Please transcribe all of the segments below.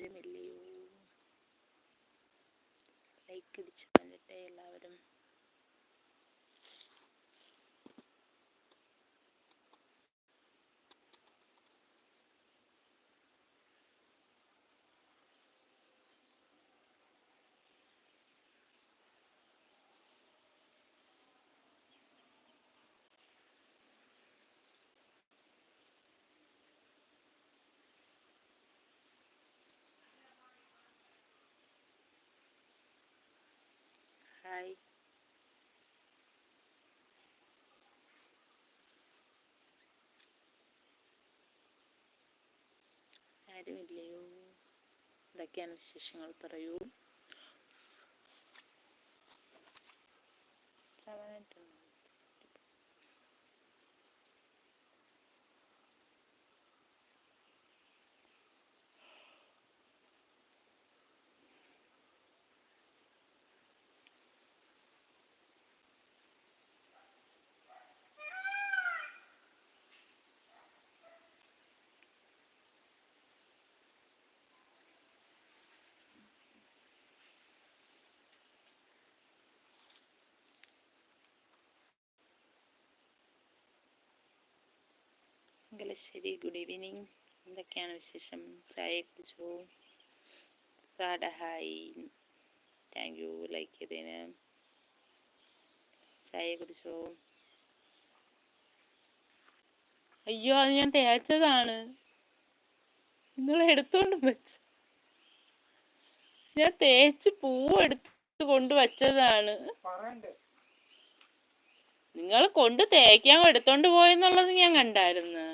ആരുമില്ലയോ like അടിച്ച് വന്നിട്ടേ എല്ലാവരും ഹായ് ആരുമില്ലയോ ഇതൊക്കെയാണ് വിശേഷങ്ങൾ? പറയൂ. മംഗലശ്ശേരി ഗുഡ് ഈവനിങ് എന്തൊക്കെയാണ് വിശേഷം? ചായ കുടിച്ചോ Sada hi. Thank you like ചെയ്തതിന് ചായ കുടിച്ചോ അയ്യോ അത് ഞാൻ തേച്ചതാണ്. നിങ്ങൾ എടുത്തോണ്ട് വെച്ച. ഞാൻ തേച്ച് പൂവ് എടുത്ത് കൊണ്ട് വച്ചതാണ്. നിങ്ങൾ കൊണ്ട് തേക്കാൻ എടുത്തോണ്ട് പോയെന്നുള്ളത് ഞാൻ കണ്ടായിരുന്നു.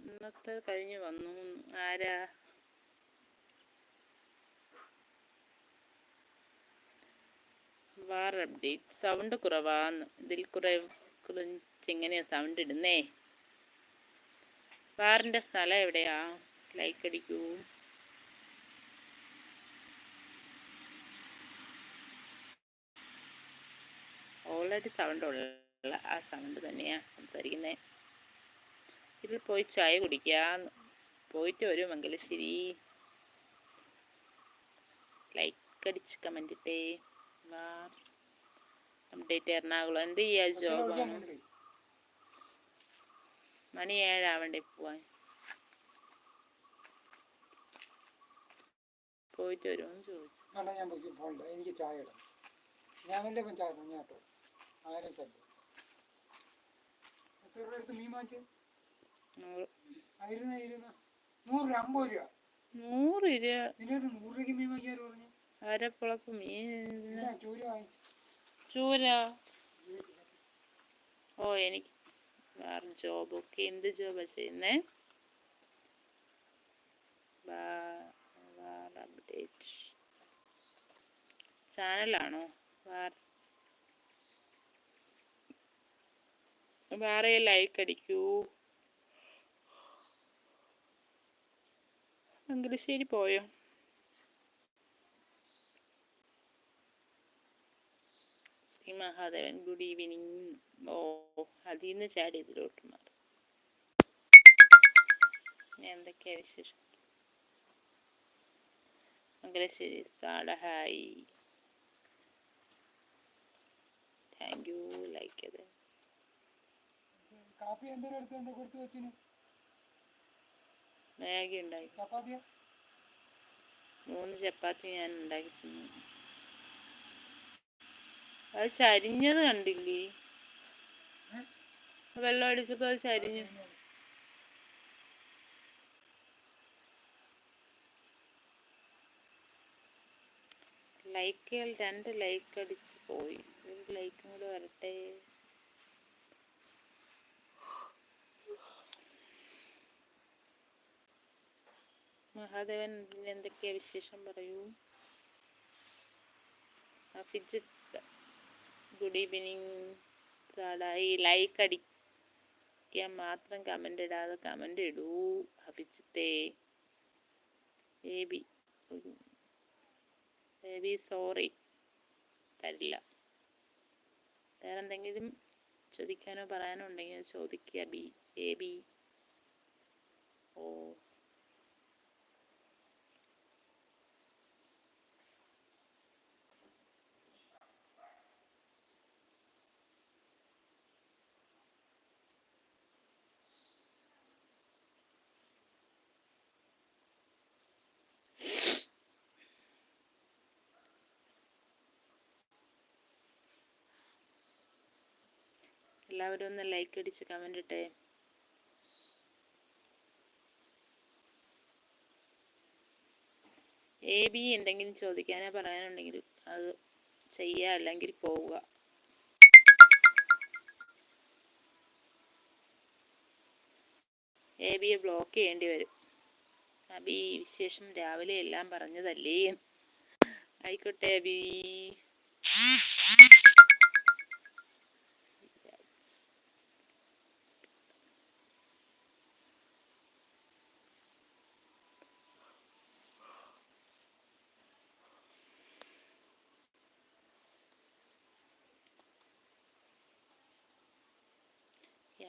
ഇന്നത്തെ കഴിഞ്ഞ് വന്നു. ആരാ? വാർ അപ്ഡേറ്റ് സൗണ്ട് കുറവാന്ന്. ഇതിൽ കുറെ കുറച്ച് സൗണ്ട് ഇടുന്നേ? വാറിന്റെ സ്ഥലം എവിടെയാ? ലൈക്ക് അടിക്കൂ. ഓൾറെഡി സൗണ്ട് ഉള്ള ആ സൗണ്ട് തന്നെയാ സംസാരിക്കുന്നത് ഇതിൽ പോയി ചായ കുടിക്കാം. പോയിട്ട് വരും മംഗലശ്ശേരി. ലൈക്ക് അടിച്ച് കമന്റ് ഇട്ടേ. വാ. അപ്ഡേറ്റ് എറണാകുളം. എന്ത് ചെയ്യാ ജോബാണ് മണി ഏഴാവണ്ടേ പോവാൻ. പോയിട്ട് വരുമോന്ന് ചോദിച്ചു. എനിക്ക് ചായ ഇടാം. ഞാൻ ഇപ്പം ചായ ഇടാം എത്ര രൂപ എടുത്ത് മീൻ വാങ്ങിച്ച്? നൂറ്. ആയിരുന്ന ഇരുന്ന നൂറ് രൂപ അമ്പത് രൂപ. നൂറ് രൂപ. ഇതിനകത്ത് നൂറ് രൂപയ്ക്ക് മീൻ വാങ്ങിയാൽ പറഞ്ഞു? അരപ്പുളപ്പ് മീൻ ഇല്ല ചൂര വാങ്ങിച്ചു. ചൂര? ഓ എനിക്ക് വേറെ ജോബൊക്കെ എന്ത് ജോബാ ചെയ്യുന്നേ? അപ്ഡേറ്റ് ചാനലാണോ വാർ വേറെ ലൈക്ക് അടിക്കൂ. മംഗലശ്ശേരി പോയോ? ശ്രീ മഹാദേവൻ ഗുഡ് ഈവനിങ് ഓ അതിൽ നിന്ന് ചാടി ഇതിലോട്ട് മാറി. എന്തൊക്കെയാ വിശേഷം? Mangalassery Sada hi thank you like അത് കാപ്പി എന്തെങ്കിലും എടുത്ത് എന്താ കൊടുത്ത് വെച്ചിന്? മാഗി ഉണ്ടായി. ചപ്പാത്തിയാ? മൂന്ന് ചപ്പാത്തി ഞാൻ ഉണ്ടാക്കി തിന്നു. അത് ചരിഞ്ഞത് കണ്ടില്ലേ? വെള്ളം അടിച്ചപ്പോ അത് ചരിഞ്ഞു. ലൈക്കുകൾ രണ്ട് ലൈക്ക് അടിച്ച് പോയി. ഒരു ലൈക്കും കൂടെ വരട്ടെ. മഹാദേവൻ എന്തൊക്കെയാ വിശേഷം പറയൂ? അഫിജിത്ത് ഗുഡ് ഈവനിങ് സാടായി ലൈക്ക് അടിക്കാൻ മാത്രം കമന്റ് ഇടാതെ കമന്റ് ഇടൂ. അഭിജിത്തേ. എ ബി സോറി തരില്ല. വേറെ എന്തെങ്കിലും ചോദിക്കാനോ പറയാനോ ഉണ്ടെങ്കിൽ ചോദിക്കുക ബി ബേബി ഓ. എല്ലാവരും ഒന്ന് ലൈക്ക് അടിച്ച് കമന്റ് ഇട്ടേ. എ ബി എന്തെങ്കിലും ചോദിക്കാനോ പറയാനുണ്ടെങ്കിൽ അത് ചെയ്യുക അല്ലെങ്കിൽ പോവുക. എ ബിയെ ബ്ലോക്ക് ചെയ്യേണ്ടി വരും. അബി വിശേഷം രാവിലെ എല്ലാം പറഞ്ഞതല്ലേ? ആയിക്കോട്ടെ അബി.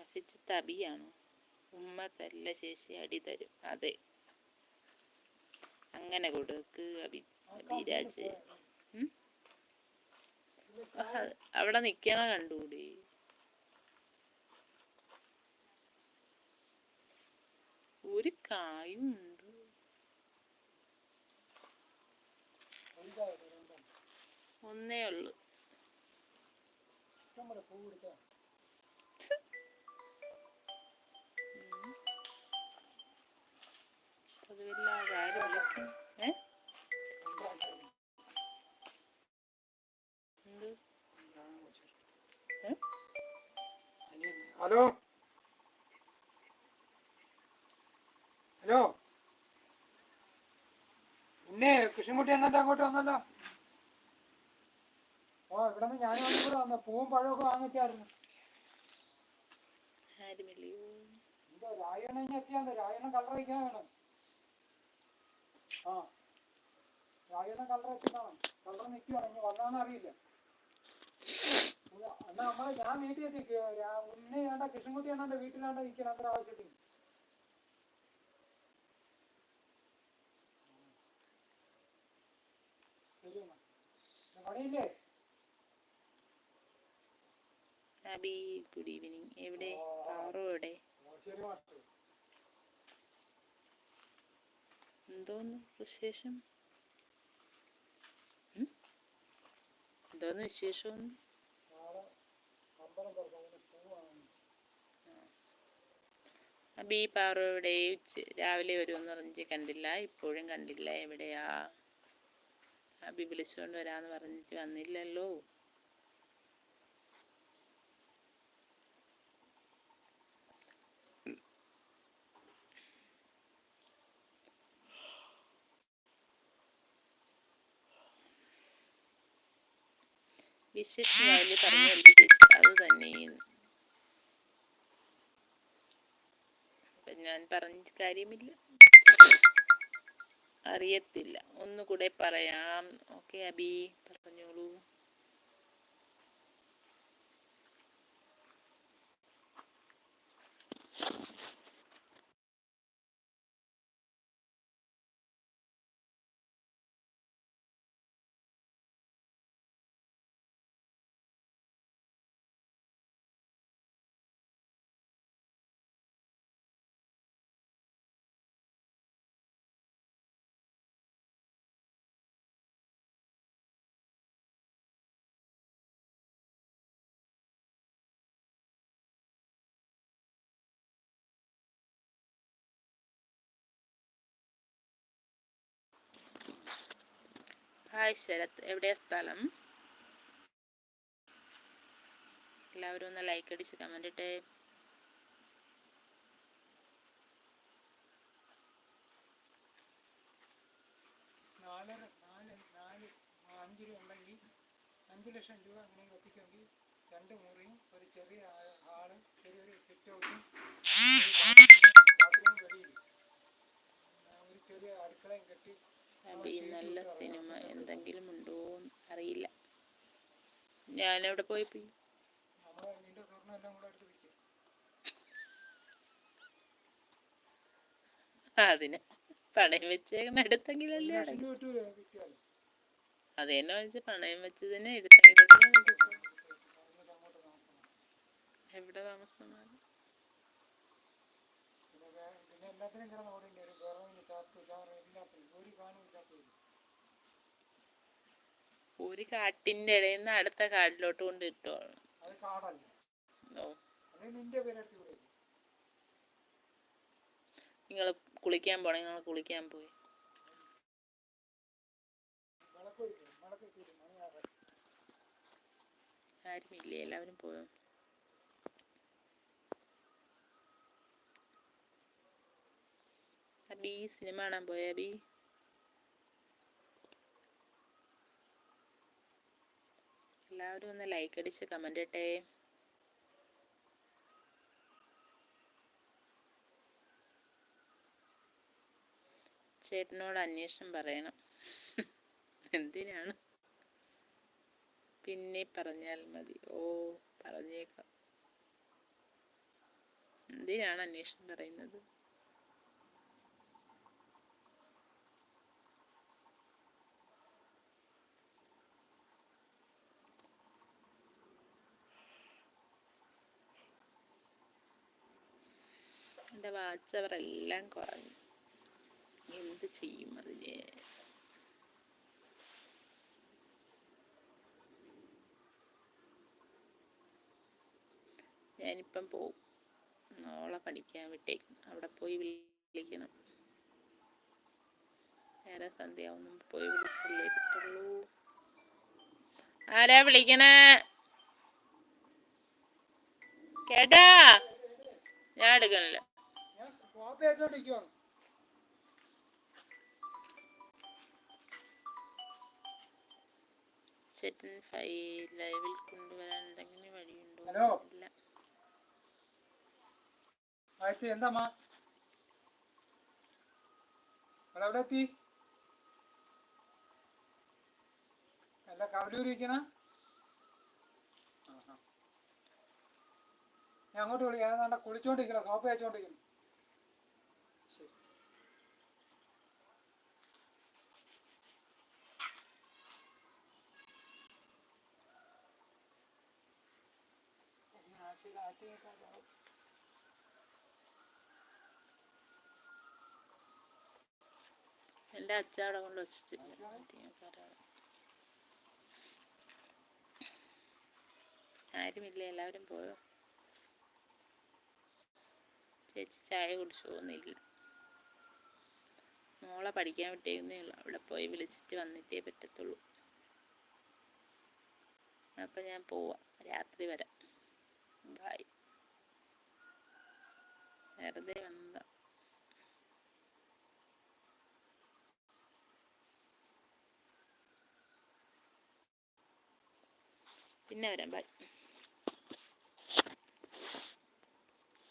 യാസിച്ച് തബിയാണോ ഉമ്മ തല്ല ശേഷി അടി തരും. അതെ. അങ്ങനെ കൊടുക്ക് അഭി അഭിരാജ്. അവിടെ നിക്കണ കണ്ടുകൂടി ഒരു കായും ഉണ്ട്. ഒന്നേ ഉള്ളു. നമ്മുടെ പൂ കൃഷ്ണൻകുട്ടി എന്നിട്ട് അങ്ങോട്ട് വന്നല്ലോ? ഓ ഇവിടെ നിന്ന് ഞാനും വന്നു കൂടെ വന്ന പൂവും പഴമൊക്കെ വാങ്ങിച്ചായിരുന്നു. എന്താ രായണ്ണ ഇനി എത്തിയാന്ന് കളർ വയ്ക്കാൻ വേണം. ആ. രായണ്ണൻ കളർ വെച്ചിട്ടാണ് കളർ നിൽക്കുവാണ് ഇനി വന്നാന്ന് അറിയില്ല. എന്നാ നമ്മൾ ഞാൻ വീട്ടിൽ എത്തി ഉണ്ണി വേണ്ട കൃഷ്ണൻകുട്ടി എന്നാണ്ട് വീട്ടിലാണ്ട് നിൽക്കണം അത്ര ആവശ്യത്തിന്. എന്നാ നബി അബി ഗുഡ് ഈവനിങ് എവിടെ? പാറു എവിടെ എന്തോന്ന് വിശേഷം? എന്തോന്ന് വിശേഷം അബി പാറോ എവിടെ? രാവിലെ വരുമെന്ന് പറഞ്ഞിട്ട് കണ്ടില്ല. ഇപ്പോഴും കണ്ടില്ല. എവിടെയാ? അബി വിളിച്ചുകൊണ്ട് വരാന്ന് പറഞ്ഞിട്ട് വന്നില്ലല്ലോ. വിശേഷം പറഞ്ഞു അത് തന്നെ അപ്പൊ ഞാൻ പറഞ്ഞ കാര്യമില്ല. അറിയത്തില്ല. ഒന്നുകൂടെ പറയാം. ഓക്കെ അബി പറഞ്ഞോളൂ. ഹായ് ശരത് എവിടെയാ സ്ഥലം? എല്ലാവരും ഒന്ന് ലൈക്ക് അടിച്ച് കമന്റ് ഇട്ടേ. നാലര നാല് ഒരു ചെറിയ അടുക്കളയും കെട്ടി അബി നല്ല സിനിമ എന്തെങ്കിലും ഉണ്ടോ അറിയില്ല. ഞാൻ പോയപ്പോ പോയി അതിന് പണയം വെച്ചേക്കണ എടുത്തെങ്കിലല്ലേ അത് തന്നെ വെച്ച് പണയം വെച്ചതിന് എടുത്തെങ്കിലല്ലേ എവിടെ പറഞ്ഞിട്ട് അങ്ങോട്ട് താമസം എവിടെ പിന്നെ എല്ലാത്തിനും ഒരു കാട്ടിന്റെ ഇടയിൽ നിന്ന് അടുത്ത കാട്ടിലോട്ട് കൊണ്ട് ഇട്ടോ. അത് കാടല്ല ഓ. അത് നിന്റെ പേരെടുത്ത് ഇവിടെ നിങ്ങൾ കുളിക്കാൻ പോണേ നിങ്ങൾ കുളിക്കാൻ പോയി. ആരുമില്ലേ? എല്ലാവരും പോയോ? അബി സിനിമ കാണാൻ പോയ അബി? എല്ലാവരും ഒന്ന് ലൈക്ക് അടിച്ച് കമന്റ് ഇട്ടേ. ചേട്ടനോട് അന്വേഷണം പറയണം. എന്തിനാണ്? പിന്നെ പറഞ്ഞാൽ മതി. ഓ പറഞ്ഞേക്കാം. എന്തിനാണ് അന്വേഷണം പറയുന്നത്? എല്ലാം കുറഞ്ഞു എന്ത് ചെയ്യും അതിന്? ഞാനിപ്പം പോവും. നോള പഠിക്കാൻ വിട്ടേക്കും അവിടെ പോയി വിളിക്കണം. നേരെ സന്ധ്യയാവും മുമ്പ് പോയി വിളിച്ചല്ലേ പറ്റുള്ളൂ ആരാ വിളിക്കണേ? കേട്ടാ? ഞാൻ എടുക്കണില്ല. ഞാൻ കോപ്പി വെച്ചോണ്ടിരിക്കുവാണ് ചേട്ടൻ ലൈവിൽ കൊണ്ടുവരാൻ എന്തെങ്കിലും വഴിയുണ്ടോ? ഹലോ. ഇല്ല. ആഴ്ച എന്താ എവിടെ എത്തി? അല്ല കവലൂരിക്കണ ഞാൻ അങ്ങോട്ട് വിളിക്കാം. നല്ല കുളിച്ചോണ്ടിരിക്കണം സോപ്പ് വെച്ചോണ്ടിരിക്കുന്നു എന്റെ അവിടെ കൊണ്ട് വെച്ചിട്ടില്ല. ആരുമില്ല എല്ലാവരും പോയോ? ചേച്ചി ചായ കുടിച്ചോന്നില്ല മോളെ പഠിക്കാൻ വിട്ടേക്കുന്നേ അവിടെ പോയി വിളിച്ചിട്ട് വന്നിട്ടേ പറ്റത്തുള്ളൂ. അപ്പം ഞാൻ പോവാം. രാത്രി വരാം. ബായ് വെറുതെ വന്നതാ. പിന്നെ വരാം. ബൈ